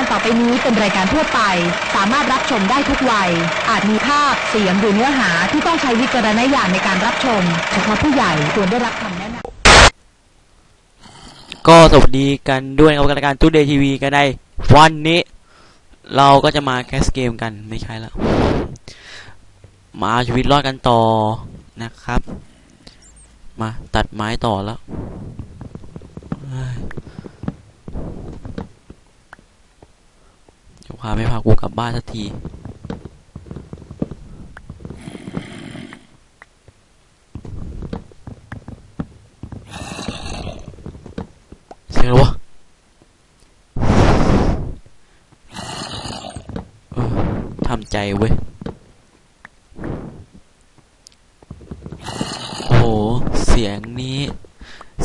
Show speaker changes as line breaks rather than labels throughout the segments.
การต่อไปนี้เป็นรายการทั่วไป สามารถรับชมได้ทุกวัย อาจมีภาพ เสียงหรือเนื้อหาที่ต้องใช้วิจารณญาณในการรับชม เฉพาะผู้ใหญ่ควรได้รับคำแนะนำ
ก็สวัสดีกันด้วยกับรายการตู้เดย์ทีวีกันในวันนี้ เราก็จะมาแคสเกมกันไม่ใช่แล้ว มาเอาชีวิตรอดกันต่อนะครับ มาตัดไม้ต่อแล้วเฮ้ยจะ พาไม่พากูกลับบ้านสักที เสียงอะไรวะทำใจเว้ย โอ้โห เสียงนี้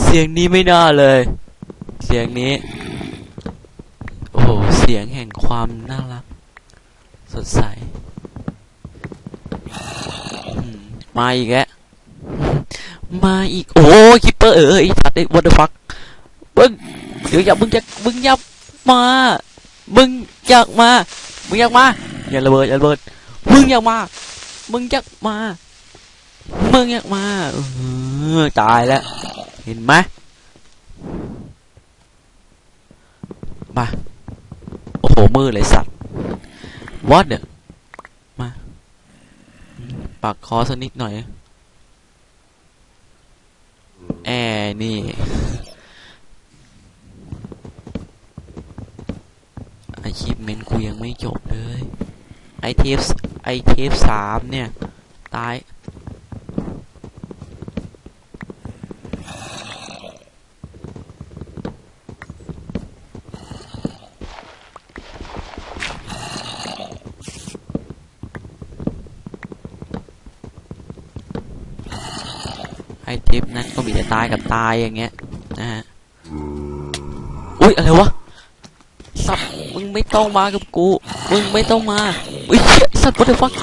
เสียงนี้ไม่น่าเลย เสียงนี้ เสียงแห่งความน่ารัก สดใสมาอีกแล้วมาอีก โอ้คิปเปอร์เออไอสัตว์ไอ้ what the fuck มึงเดี๋ยวอย่ามึงจะมึงอย่ามา มึงอยากมา มึงอยากมา อย่าระเบิดอย่าระเบิด มึงอยากมา มึงอยากมา มึงอยากมาตายแล้ว เห็นไหมมา มือเลยสัตว์ what เด้อมาปักคอสักนิดหน่อยแอนี่อาชีพเมนกูยังไม่จบเลยไอเทปไอเทปสามเนี่ย ตาย ไอเทปนั้นก็มีแต่ตายกับตายอย่างเงี้ยนะฮะอุ้ยอะไรวะสัตว์มึงไม่ต้องมากับกูมึงไม่ต้องมาอุ้ยสัตว์ what the fuck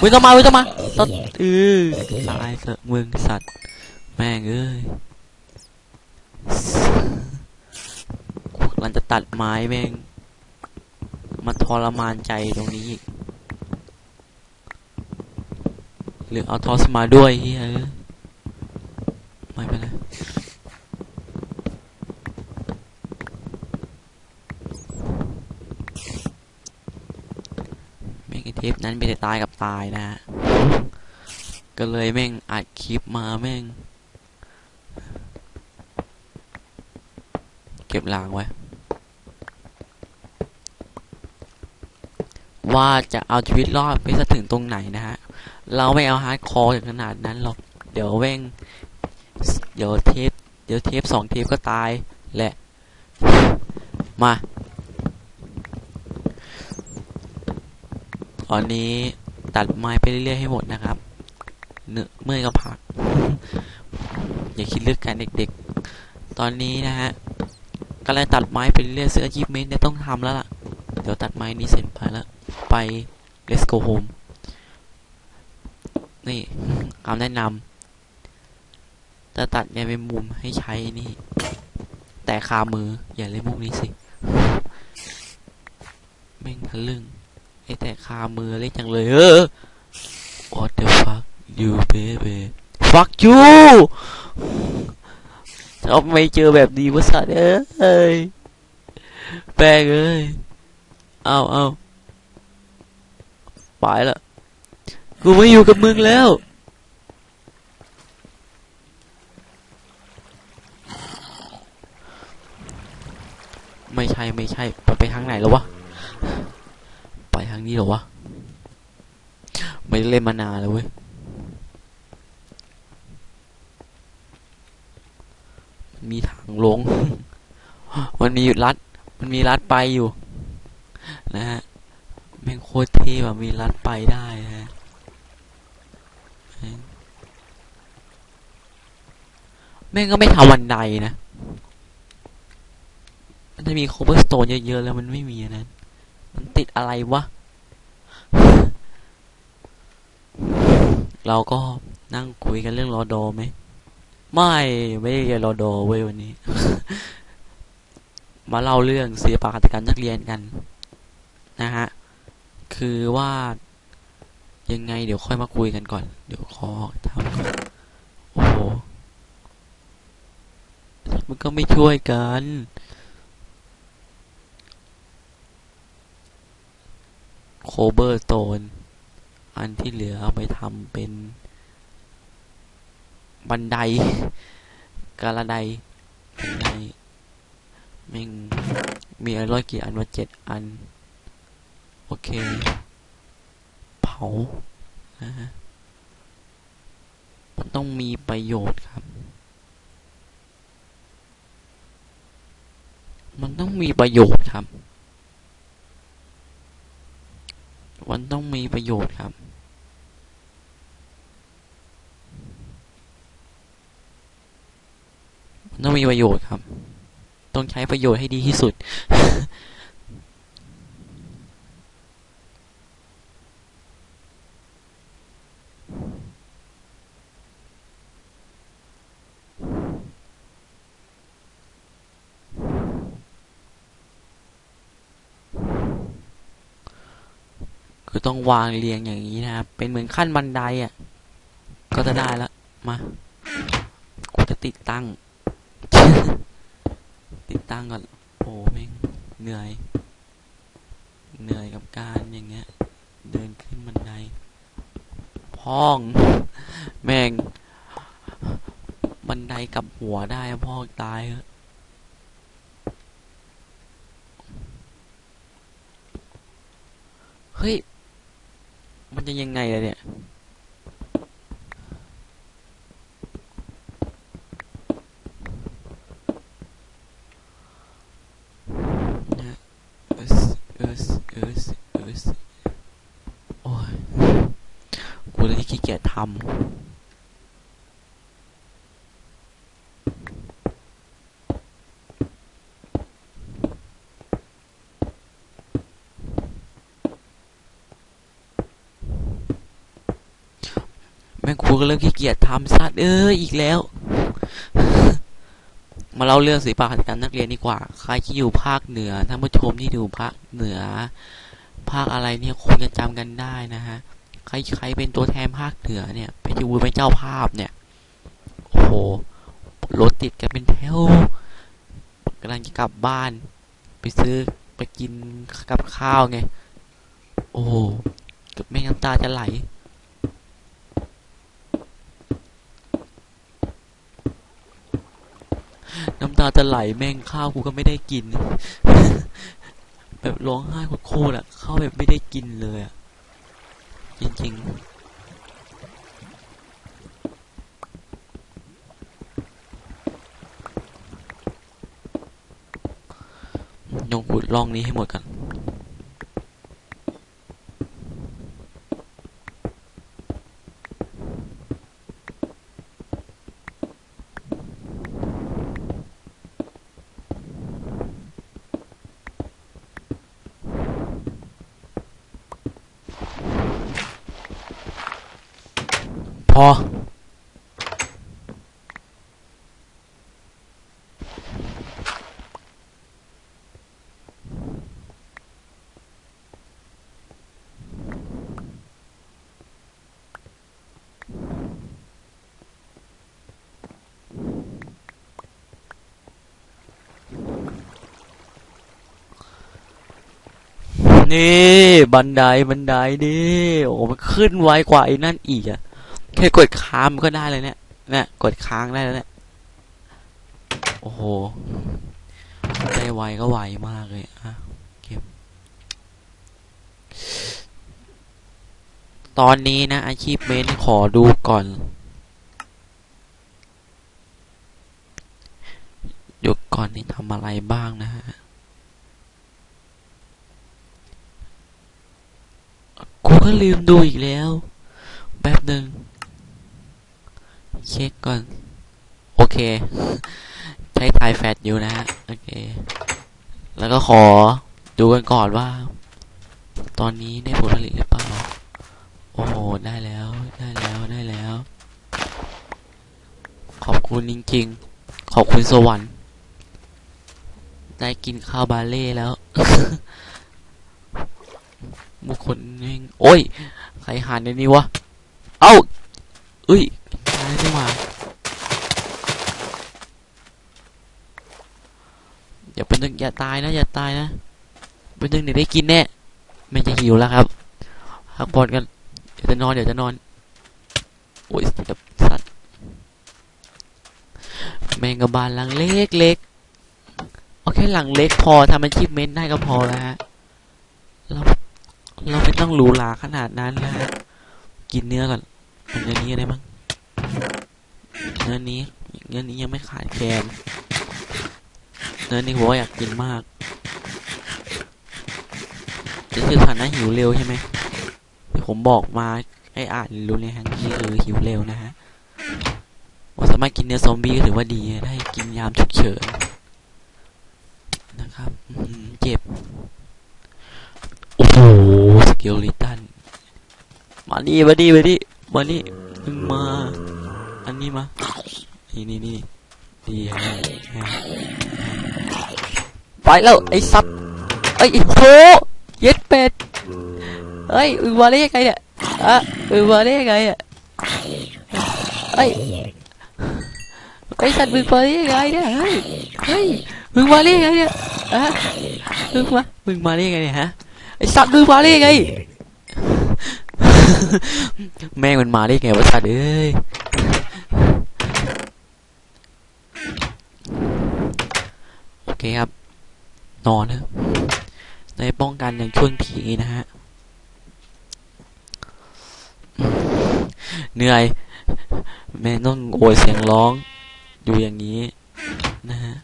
มึงต้องมามึงต้องมาสัตว์เออตายเถอะมึงสัตว์แม่งเอ้ยกูกำลังจะตัดไม้แม่งมาทรมานใจตรงนี้อีกหรือเอาทอสมาด้วยเฮ้ยไม่เป็นไร แม่งไอเทปนั้นไม่ได้ตายกับตายนะฮะก็เลยแม่งอัดคลิปมาแม่ง เก็บลางไว้ ว่าจะเอาชีวิตรอดไปซะถึงตรงไหนนะฮะ เราไม่เอาฮาร์ดคอร์ถึงขนาดนั้นหรอก เดี๋ยวแม่ง เดี๋ยวเทป เดี๋ยวเทปสองเทปก็ตายแหละ มา ตอนนี้ตัดไม้ไปเรื่อยๆให้หมดนะครับเนื้อเมื่อยก็พัก อย่าคิดเลือกกันเด็กๆ ตอนนี้นะฮะกำลังตัดไม้ไปเรื่อยๆซื้อ achievement เนี่ยต้องทำแล้วล่ะ เดี๋ยวตัดไม้นี้เสร็จไปแล้ว ไป let's go home นี่คำแนะนำจะตัดเนี่ยเป็นมุมให้ใช้นี่ แต่คามืออย่าเล่นมุกนี้สิ แม่งทะลึ่ง ไอแต่คามือเล็กจังเลยเออ What the fuck you baby fuck you ชอบไม่เจอแบบดีวะสัตว์เอ้ยแปลงเอ้ยเอาเอาไปละกูไม่อยู่กับมึงแล้วไม่ใช่ไม่ใช่ไปไปทางไหนแล้ววะ ไปทางนี้หรอวะ ไม่ได้เล่นมานานแล้วเว้ย มีทางลง มันมีรัด มันมีรัดไปอยู่ นะฮะ แม่งโคตรเท่อะมีรัดไปได้นะฮะแม่งก็ไม่ทำวันใดนะ มันจะมีโคเ b อร์สโตนเยอะๆแล้วมันไม่มีนนั้น มันติดอะไรวะ เราก็นั่งคุยกันเรื่องรอดอไหม ไม่ ไม่ได้รอดอเว้ยวันนี้ มาเล่าเรื่องศิลปะหัตถกรรมนักเรียนกัน นะฮะ คือว่ายังไงเดี๋ยวค่อยมาคุยกันก่อน เดี๋ยวขอทำก่อน โอ้โห มันก็ไม่ช่วยกัน โค เบอร์โตน อันที่เหลือเอาไปทำเป็น บันไดกระไดบันไดแม่งมีอะไรร้อยกี่อันว่าเจ็ดอัน โอเค เผานะฮะมันต้องมีประโยชน์ครับ มันต้องมีประโยชน์ครับ มันต้องมีประโยชน์ครับมันต้องมีประโยชน์ครับ ต้องใช้ประโยชน์ให้ดีที่สุด คือต้องวางเรียงอย่างนี้นะครับ เป็นเหมือนขั้นบันไดอะ ก็จะได้แล้วมา กูจะติดตั้ง ติดตั้งก่อน โอ้แม่งเหนื่อย เหนื่อยกับการอย่างเงี้ย เดินขึ้นบันไดพ้อง แม่ง บันไดกับหัวได้พ่อตายเเฮ้ย มันจะยังไงอะเนี่ย นะเอสเอสเอสเอสโอ้ยกูเลยขี้เกียจทำ แม่งครูก็เริ่มขี้เกียจทำสัตว์เอ้ยอีกแล้ว มาเล่าเรื่องศิลปะกรรนักเรียนดีกว่า ใครที่อยู่ภาคเหนือท่านผู้ชมที่อยู่ภาคเหนือ ภาคอะไรเนี่ยคงจะจำกันได้นะฮะใครใครเป็นตัวแทนภาคเหนือเนี่ยไปดูเป็นเจ้าภาพเนี่ยโอ้โหรถติดกันเป็นแถวกำลังจะกลับบ้าน ไปซื้อไปกินกับข้าวไง โอ้โหเกับแม่งน้ำตาจะไหล น้ำตาจะไหลแม่งข้าวกูก็ไม่ได้กิน แบบร้องไห้โคตรๆอะข้าวแบบไม่ได้กินเลยอะ จริง ๆยงขุดร่องนี้ให้หมดกัน พอ นี่ บันไดบันไดดิโอ้มันขึ้นไวกว่าไอ้นั่นอีกอะ แค่กดค้างมันก็ได้เลยเนี่ยเนี่ยกดค้างได้แล้วเนี่ยโอ้โหได้ไวก็ไวมากเลยอะเก็บตอนนี้นะ อาชีพเมนขอดูก่อนหยุดก่อนนี่ทำอะไรบ้างนะฮะกูก็ลืมดูอีกแล้ว แป๊บหนึ่ง เช็คก่อน โอเค ใช้ทายแฟตอยู่นะฮะ โอเค แล้วก็ขอดูกันก่อนว่า ตอนนี้ได้ผลผลิตหรือเปล่า โอ้โห ได้แล้ว ได้แล้ว ได้แล้ว ขอบคุณจริง ๆ ขอบคุณสวรรค์ ได้กินข้าวบาเล่แล้วบุคคลเองโอ้ย ใครหานในนี้วะ เอ้าเอ้ย ตายไม่าอย่าเป็นนึงอย่าตายนะอย่าตายนะเป็นนึงเดี๋ยวได้กินแน่ไม่จะหิวแล้วครับพักผ่อนกันเดี๋ยวจะนอนเดี๋ยวจะนอนโอ้ยเจ็บสัตว์แมงกะบาลหลังเล็กเล็กๆเอาแค่หลังเล็กพอทำอาชีพเม้นได้ก็พอแล้วฮะเราเราไม่ต้องหรูหราขนาดนั้นนะฮะกินเนื้อก่อนเนื้อนี้ได้มั้ง เนื้อนี้เนื้อนี้ยังไม่ขาดแคลนเนื้อนี้ผมว่าอยากกินมากจะคือฐานะหิวเร็วใช่ไหมที่ผมบอกมาให้อ่านรู้เลยฮะนี่คือหิวเร็วนะฮะว่าสามารถกินเนื้อซอมบี้ถือว่าดีได้กินยามฉุกเฉินนะครับเจ็บ โอ้โหสเกลลิตันมานี่มานี่มานี่มานี่มึงมา นี้มา นี่นี่นี่ดีฮะไปแล้วไอ้สัตว์ไอ้โหเย็ดเป็ดเฮ้ยมึงมาได้ยังไงเนี่ยอะมึงมาได้ยังไงอะเฮ้ยไอ้สัตว์มึงมาได้ยังไงเนี่ยเฮ้ยเฮ้ยมึงมาได้ยังไงเนี่ยอะมึงมามึงมาได้ยังไงเนี่ยฮะไอ้สัตว์มึงมาได้ยังไงแม่งมันมาได้ไงวะสัตว์เอ้ย โอ เคครับ นอนนะในป้องกันอย่างช่วงผีนะฮะ เหนื่อย แม่ต้องโวยเสียงร้อง อยู่อย่างนี้ นะฮะ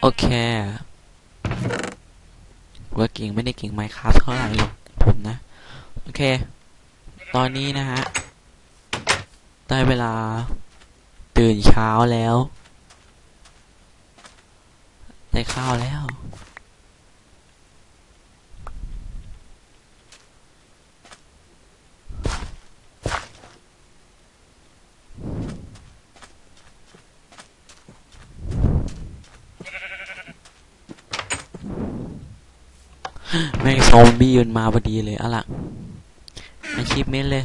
โอเคว่าเก่งไม่ได้เก่งไมค์ครับเท่าไหร่หรอกผมนะ โอเค ตอนนี้นะฮะ ได้เวลา ตื่นเช้าแล้ว ได้ข้าวแล้ว แม่งซอมบี้มันมาพอดีเลยอะล่ะอาชีพเมนเลย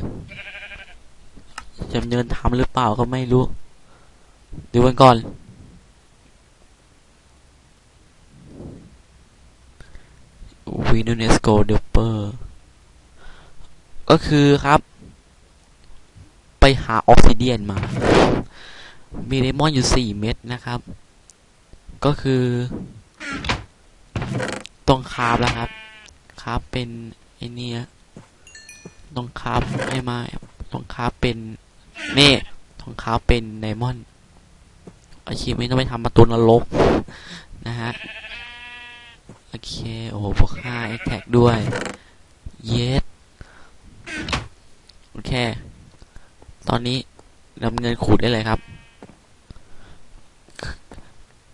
จำเนินทำหรือเปล่าก็ไม่รู้ ดูกันก่อนวีนูเนสโกเดเปอร์ก็คือครับ ไปหาออกซิเดียนมา มีเลมอนอยู่สี่เม็ดนะครับ ก็คือต้องคาบแล้วครับคาบเป็นไอเนี้ยต้องคาบให้มาต้องคาบเป็น นี่ต้องคาบเป็นไดมอนด์ อาชีพไม่ต้องไปทำประตูนรกนะฮะ โอเค โอ้โหพวกค่าแอคแท็กด้วย เยสโอเค ตอนนี้นำเงินขูดได้เลยครับ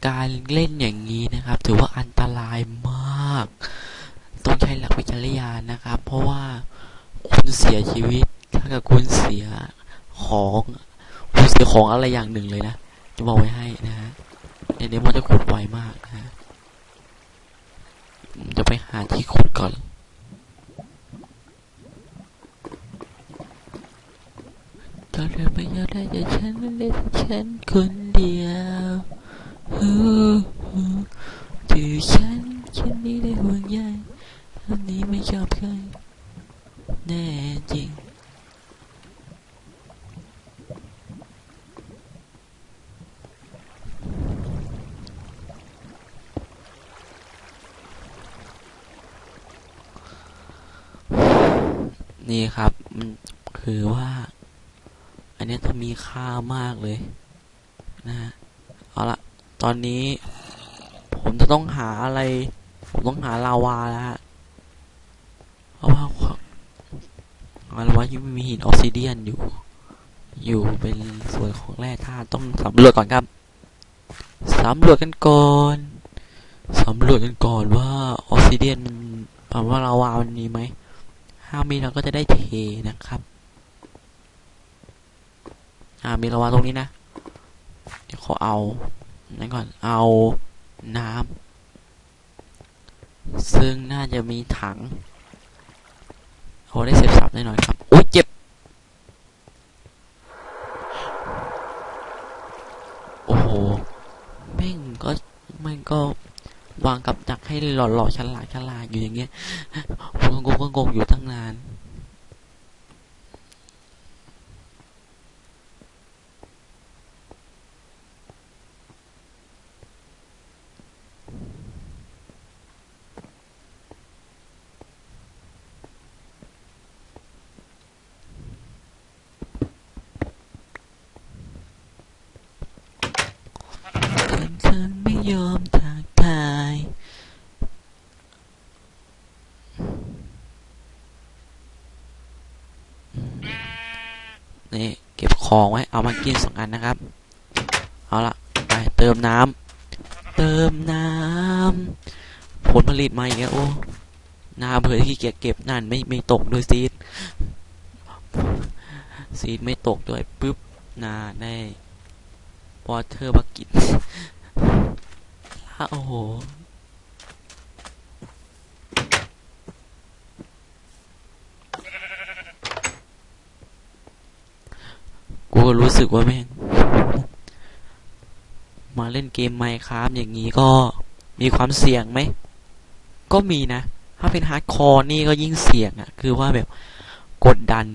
การเล่นอย่างนี้นะครับ ถือว่าอันตรายมาก ต้องใช้หลักวิจารณญานะครับ เพราะว่าคุณเสียชีวิต ถ้าเกิดคุณเสียของ คุณเสียของอะไรอย่างหนึ่งเลยนะ จะบอกไว้ให้นะฮะเดี๋ยวนี้มันจะขุดไวมากนะฮะจะไปหาที่ขุดก่อน ตอนเดินไปยาวได้แต่ฉันเล่นฉันคนเดียวฮู้ฮู้ที่ฉันฉันนี้ได้ห่วงใยอันนี้ไม่ชอบใครแน่จริง นี่ครับ มันคือว่า อันนี้จะมีค่ามากเลย นะฮะเอาละตอนนี้ ผมจะต้องหาอะไร ผมต้องหาลาวาแล้วฮะเพราะว่าลาวาที่มีหินออกซิเดียนอยู่ อยู่เป็นส่วนของแร่ธาตุต้องสำรวจก่อนครับสำรวจกันก่อนสำรวจกันก่อนว่าออกซิเดียนมันแปลว่าลาวามันมีไหม ถ้ามีเราก็จะได้เทนะครับอ่ามีระวางตรงนี้นะ เดี๋ยวขอเอานั่นก่อนเอาน้ำซึ่งน่าจะมีถังโอ้ได้เสร็จสับแน่อนครับโอ้ยเจ็บโอ้โหแม่งก็แม่งก็วางกับดักให้หล่อๆฉลาดฉลาดอยู่อย่างเงี้ย งงก็งงอยู่ตั้งนาน ฉันฉันไม่ยอมทักทายอืมนี่เก็บ ของไว้ เอามากินสองอันนะครับ เอาละไปเติมน้ำเติมน้ำผลผลิตมาอีกแล้วโอ้น้ำเผื่อที่เกียจเก็บนั่นไม่ไม่ตกด้วยซีดซีดไม่ตกด้วยปุ๊บนาได้วอเตอร์บักกิตโอ้โห กูก็ รู้สึกว่าแม่ง มาเล่นเกมไมค์ครับอย่างนี้ก็มีความเสี่ยงไหม ก็มีนะ ถ้าเป็นฮาร์ดคอร์นี่ก็ยิ่งเสี่ยงอะ่ะ คือว่าแบบกดดัน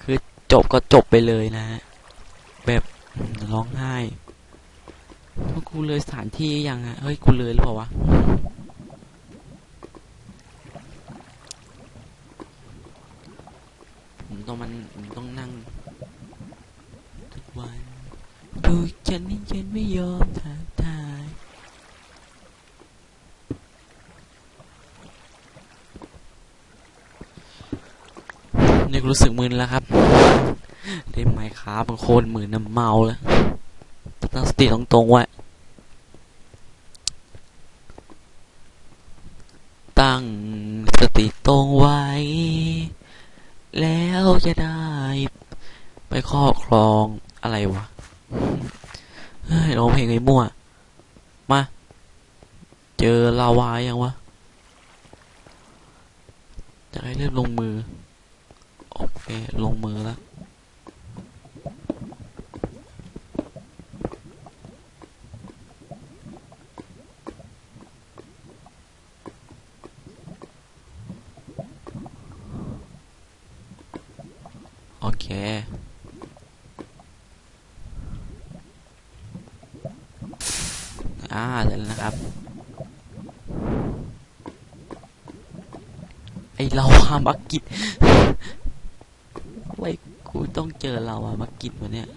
คือจบก็จบไปเลยนะ แบบร้องไห้ว่ากูเลยสถานที่ยังอะเฮ้ย กูเลยหรือเปล่าวะ ผมต้องมันผมต้องนั่ง ทุกวัน ดูฉันนี่ฉันไม่ยอมทักทายนี่กูรู้สึก มึนแล้วครับเล่นไมค์ครับมันโคตรมือน้ำเมาแล้วตั้งสติตรงๆไว้ตั้งสติตรงไว้ แล้วจะได้ ไปครอบครองอะไรวะเฮ้ยร้องเพลงไอ้มั่วมา เจอลาวายังวะจะให้เริ่มลงมือ ลงมือแล้วโอเคอ่าเสร็จแล้วนะครับ ไอเราวามักกิด ต้องเจอเราอะมากินวันเนี้ย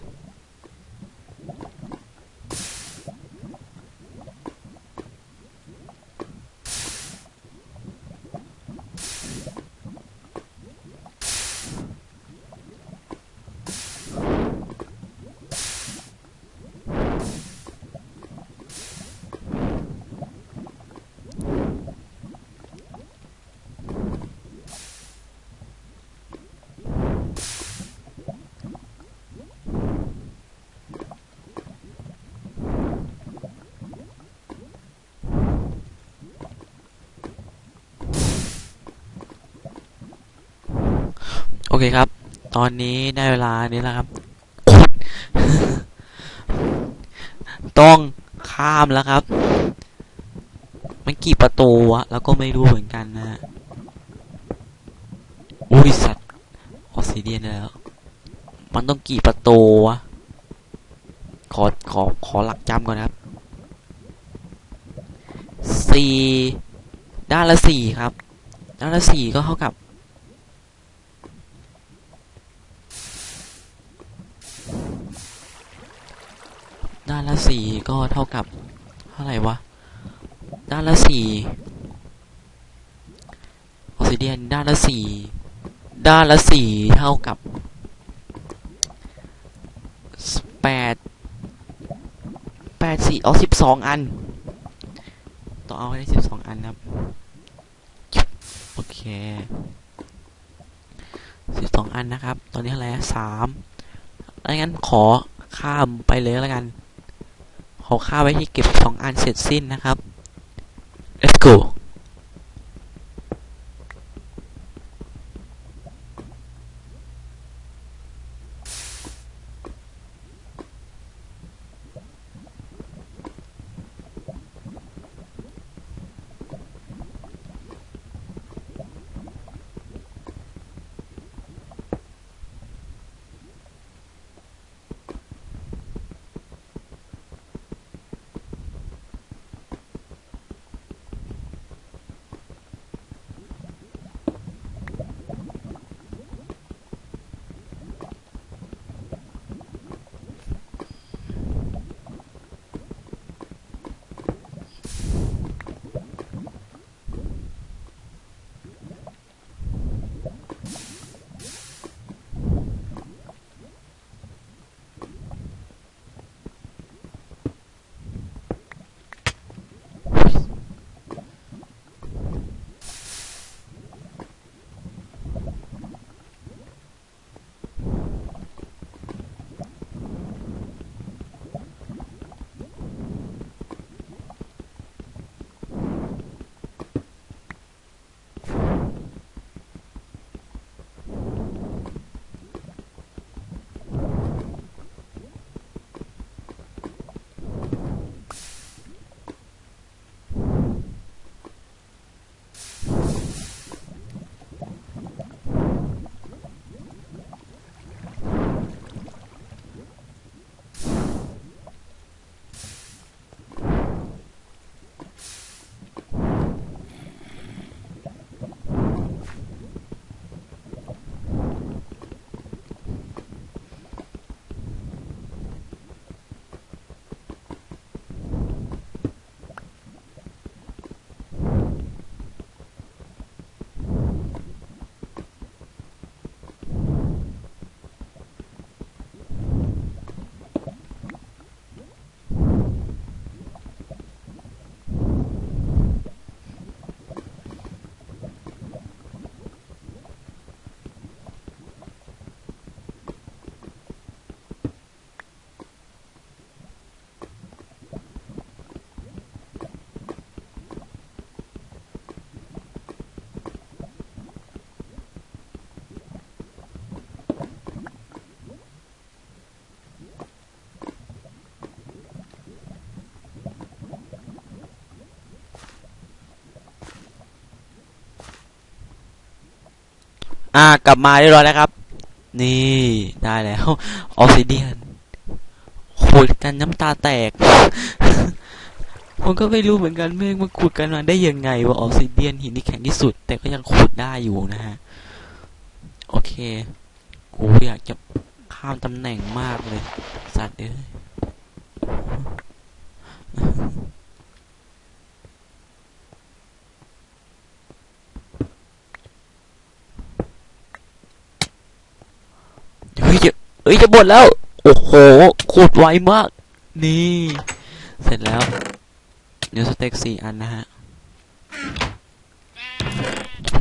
โอเคครับ ตอนนี้ได้เวลานี้แล้วครับ ต้องข้ามแล้วครับ มันกี่ประตูวะ แล้วก็ไม่รู้เหมือนกันนะอุ้ยสัตว์ออสซิเดียนแล้ว มันต้องกี่ประตูวะ ขอ ขอ ขอหลักจำก่อนครับสี่ด้านละสี่ครับ ด้านละสี่ก็เท่ากับ ด้านละสี่ ก็เท่ากับเท่าไหร่วะ ด้านละสี่ออสซิเดียนด้านละสี่ด้านละสี่เท่ากับแปดแปดสี่เอาสิบสองอันต้องเอาให้ได้สิบสองอันนะครับ โอเคสิบสองอันนะครับ ตอนนี้อะไรสามอะไรงั้นขอข้ามไปเลยแล้วกัน ขอข้าวไว้ที่เก็บสองอันเสร็จสิ้นนะครับ let's go อ่ากลับมาเรียบร้อยแล้วครับ นี่ได้แล้วออ s ซิเดียนขุดกันน้ำตาแตก ผมก็ไม่รู้เหมือนกันเมื่อมันขุดกันมาได้ยังไงว่าออ s ซิเดียนหินที่แข็งที่สุด แต่ก็ยังขุดได้อยู่นะฮะ โอเคกูอยากจะข้ามตำแหน่งมากเลย สัตว์เอ้ย เฮ้ยจะ เฮ้ยจะหมดแล้ว โอ้โหโคตรไวมาก นี่ เสร็จแล้วเดี๋ยวสเต็กสี่อันนะฮะ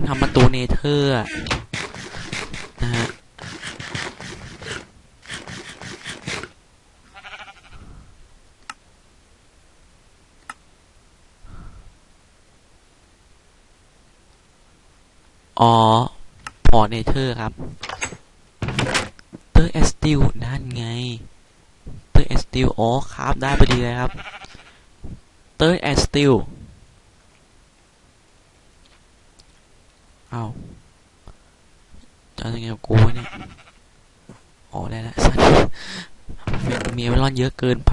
ทำประตูเนเธอร์นะฮะอ๋อพอเนเธอร์ครับ ติลนั่นไงเตอร์แอสติลอ๋อครับได้พอดีเลยครับเตอร์แอสติลเอาจะยังไงกับกูเนี่ยอ๋อได้แล้วสัตว์เมียเมลอนเยอะเกินไป